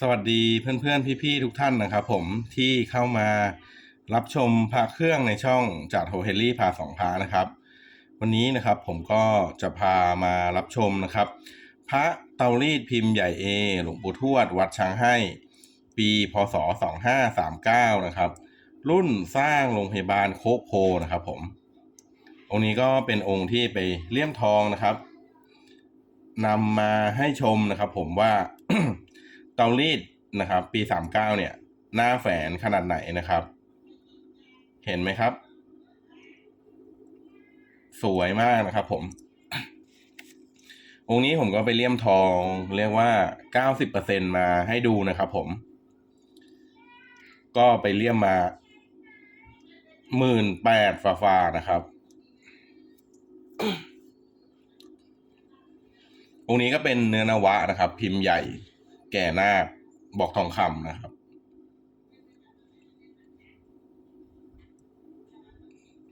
สวัสดีเพื่อนๆ พี่ๆ ทุกท่านนะครับผมที่เข้ามารับชมพระเครื่องในช่องจากโฮเฮลลี่พาสองพานะครับ วันนี้นะครับผมก็จะพามารับชมนะครับ พระเตารีดพิมพ์ใหญ่เอหลวงปู่ทวดวัดช้างให้ ปีพศ 2539 นะครับ รุ่นสร้างโรงพยาบาลโคกโพนะครับผม องค์นี้ก็เป็นองค์ที่ไปเลี่ยมทองนะครับนำมาให้ชมนะครับผมว่า เตารีดนะครับปี 39 เนี่ย หน้าแฝนขนาดไหนนะครับ เห็นไหมครับ สวยมากนะครับผม องค์นี้ผมก็ไปเลี่ยมทองเรียกว่า 90%มาให้ดูนะครับผม ก็ไปเลี่ยมมาหมื่นแปดฟาๆนะครับ องค์นี้ก็เป็นเนื้อนวะนะครับ พิมพ์ใหญ่ แก่หน้าคบอกทองคำนะครับ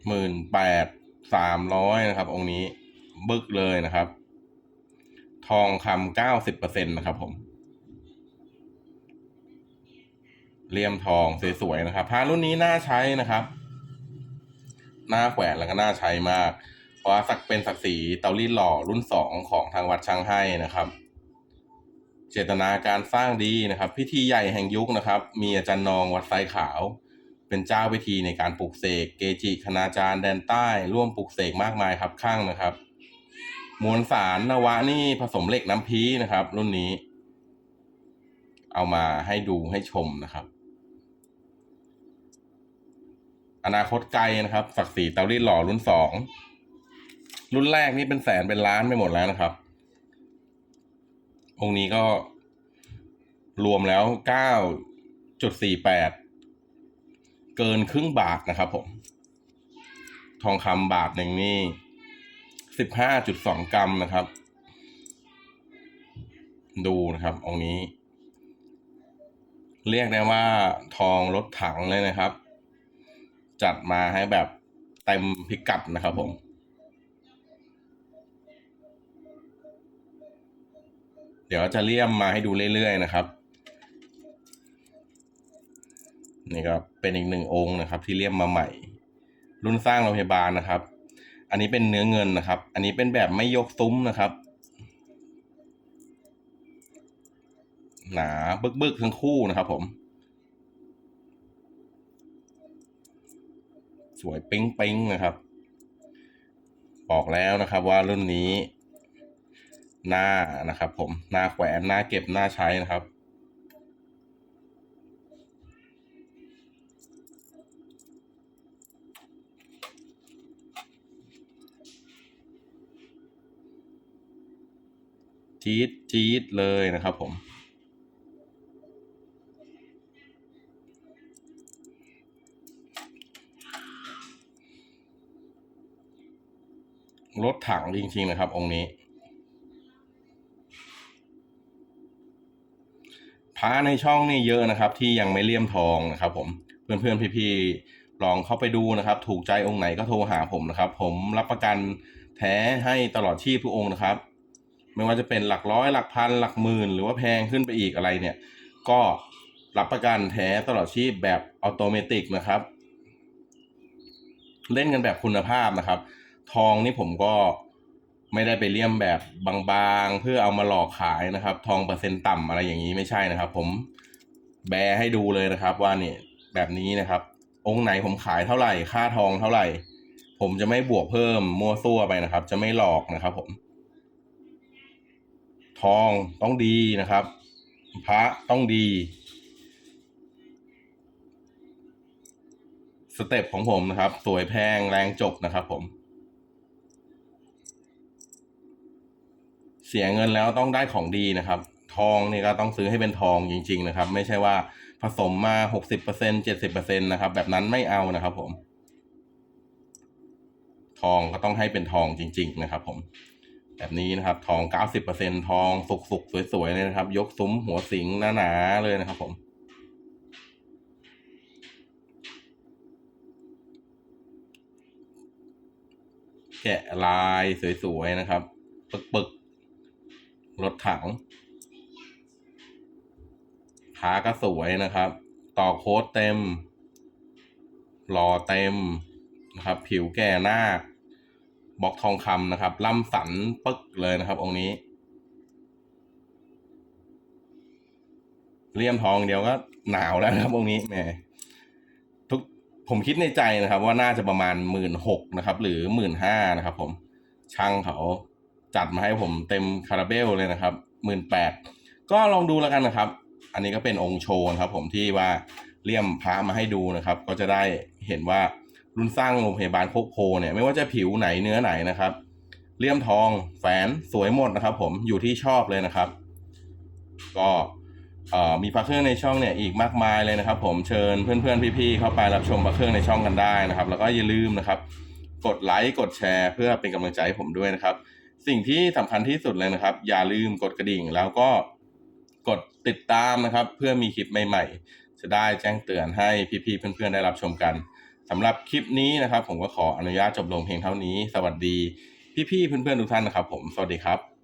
หมื่นแปดสามร้อยนะครับ องค์นี้บึกเลยนะครับ ทองคำเก้าสิบเปอร์เซ็นตนะครับผมเลี่ยมทองสวยๆนะครับพารุ่นนี้น่าใช้นะครับ หน้าแขวนแล้วก็น่าใช้มาก เพราะสักเป็นศักดิ์ศรีเตารีดหล่อรุ่นสองของทางวัดช้างให้นะครับ เจตนาการสร้างดีนะครับ พิธีใหญ่แห่งยุคนะครับ มีอาจารย์นองวัดไซขาว เป็นเจ้าพิธีในการปลูกเสกเกจิคณาจารย์แดนใต้ร่วมปลูกเสกมากมายครับข้างนะครับ มวลสารนวะนี่ผสมเหล็กน้ำพีนะครับ รุ่นนี้ เอามาให้ดูให้ชมนะครับ อนาคตไกลนะครับ ศักดิ์ศรีเตารีดหล่อรุ่นสองรุ่นแรกนี่เป็นแสนเป็นล้านไปหมดแล้วนะครับ องค์นี้ก็รวมแล้วเก้าจุดสี่แปดเกินครึ่งบาทนะครับผม ทองคำบาทหนึ่งนี่สิบห้าจุดสองกรัมนะครับ ดูนะครับ องค์นี้ เรียกได้ว่าทองรถถังเลยนะครับ จัดมาให้แบบเต็มพิกัดนะครับผม เดี๋ยวจะเลี่ยมมาให้ดูเรื่อยๆนะครับ นี่ก็เป็นอีกหนึ่งองค์นะครับ ที่เลี่ยมมาใหม่ รุ่นสร้างโรงพยาบาลนะครับ อันนี้เป็นเนื้อเงินนะครับ อันนี้เป็นแบบไม่ยกซุ้มนะครับ หนาบึกๆทั้งคู่นะครับ ผม สวยปิ๊งปิ๊งนะครับ บอกแล้วนะครับว่ารุ่นนี้ หน้านะครับผมหน้าแขวนหน้าเก็บหน้าใช้นะครับ จี๊ดจี๊ดเลยนะครับผมรถถังจริงๆนะครับ องค์นี้ พระในช่องนี่เยอะนะครับ ที่ยังไม่เลี่ยมทองนะครับ ผมเพื่อนๆพี่ๆลองเข้าไปดูนะครับ ถูกใจองค์ไหนก็โทรหาผมนะครับ ผมรับประกันแท้ให้ตลอดชีพทุกองค์นะครับ ไม่ว่าจะเป็นหลักร้อยหลักพันหลักหมื่น หรือว่าแพงขึ้นไปอีกอะไรเนี่ย ก็รับประกันแท้ตลอดชีพแบบออโตเมตินะครับ เล่นกันแบบคุณภาพนะครับ ทองนี่ผมก็ ไม่ได้ไปเลี่ยมแบบบางๆ เพื่อเอามาหลอกขายนะครับ ทองเปอร์เซ็นต์ต่ำอะไรอย่างนี้ไม่ใช่นะครับ ผมแบร์ให้ดูเลยนะครับ ว่าเนี่ยแบบนี้นะครับ องค์ไหนผมขายเท่าไหร่ ค่าทองเท่าไหร่ ผมจะไม่บวกเพิ่มมั่วซั่วไปนะครับ จะไม่หลอกนะครับ ผม ทองต้องดีนะครับ พระต้องดีสเต็ปของผมนะครับ สวยแพงแรงจบนะครับผม เสียเงินแล้วต้องได้ของดีนะครับ ทองนี่ก็ต้องซื้อให้เป็นทองจริง ๆ นะครับ ไม่ใช่ว่าผสมมาหกสิบเปอร์เซ็นเจ็ดสิบเปอร์เซ็นนะครับ แบบนั้นไม่เอานะครับ ผม ทองก็ต้องให้เป็นทองจริง ๆ นะครับ ผม แบบนี้นะครับ ทองเก้าสิบเปอร์เซ็นทองสุกๆสวยๆเลยนะครับ ยกซุ้มหัวสิงหนาๆเลยนะครับ ผมแกะลายสวยๆนะครับ ปึกๆ รถถังพาก็สวยนะครับ ต่อโค้ดเต็ม หล่อเต็มนะครับ ผิวแก่นาคบล็อกทองคำนะครับล่ำสันปึ๊กเลยนะครับ องค์นี้เลี่ยมทองเดียวก็หนาวแล้วนะครับองค์นี้แหมทุกผมคิดในใจนะครับ ว่าน่าจะประมาณหมื่นหกนะครับ หรือหมื่นห้านะครับ ผมช่างเขา จัดมาให้ผมเต็มคาราเบลเลยนะครับหมื่นแปดก็ลองดูแล้วกันนะครับ อันนี้ก็เป็นองค์โชว์นครับ ผมที่ว่าเลี่ยมพระมาให้ดูนะครับ ก็จะได้เห็นว่ารุ่นสร้างโรงพยาบาลโคกโพเนี่ยไม่ว่าจะผิวไหนเนื้อไหนนะครับเลี่ยมทองแฝนสวยหมดนะครับ ผมอยู่ที่ชอบเลยนะครับ ก็มีพระเครื่องในช่องเนี่ยอีกมากมายเลยนะครับ ผมเชิญเพื่อนๆพี่ๆเข้าไปรับชมพระเครื่องในช่องกันได้นะครับ แล้วก็อย่าลืมนะครับ กดไลค์กดแชร์ เพื่อเป็นกำลังใจให้ผมด้วยนะครับ สิ่งที่สำคัญที่สุดเลยนะครับ อย่าลืมกดกระดิ่ง แล้วก็กดติดตามนะครับ เพื่อมีคลิปใหม่ ๆ จะได้แจ้งเตือนให้พี่ๆเพื่อนๆได้รับชมกันสำหรับคลิปนี้นะครับ ผมก็ขออนุญาตจบลงเพียงเท่านี้ สวัสดีพี่ๆเพื่อนๆทุกท่านนะครับ ผมสวัสดีครับ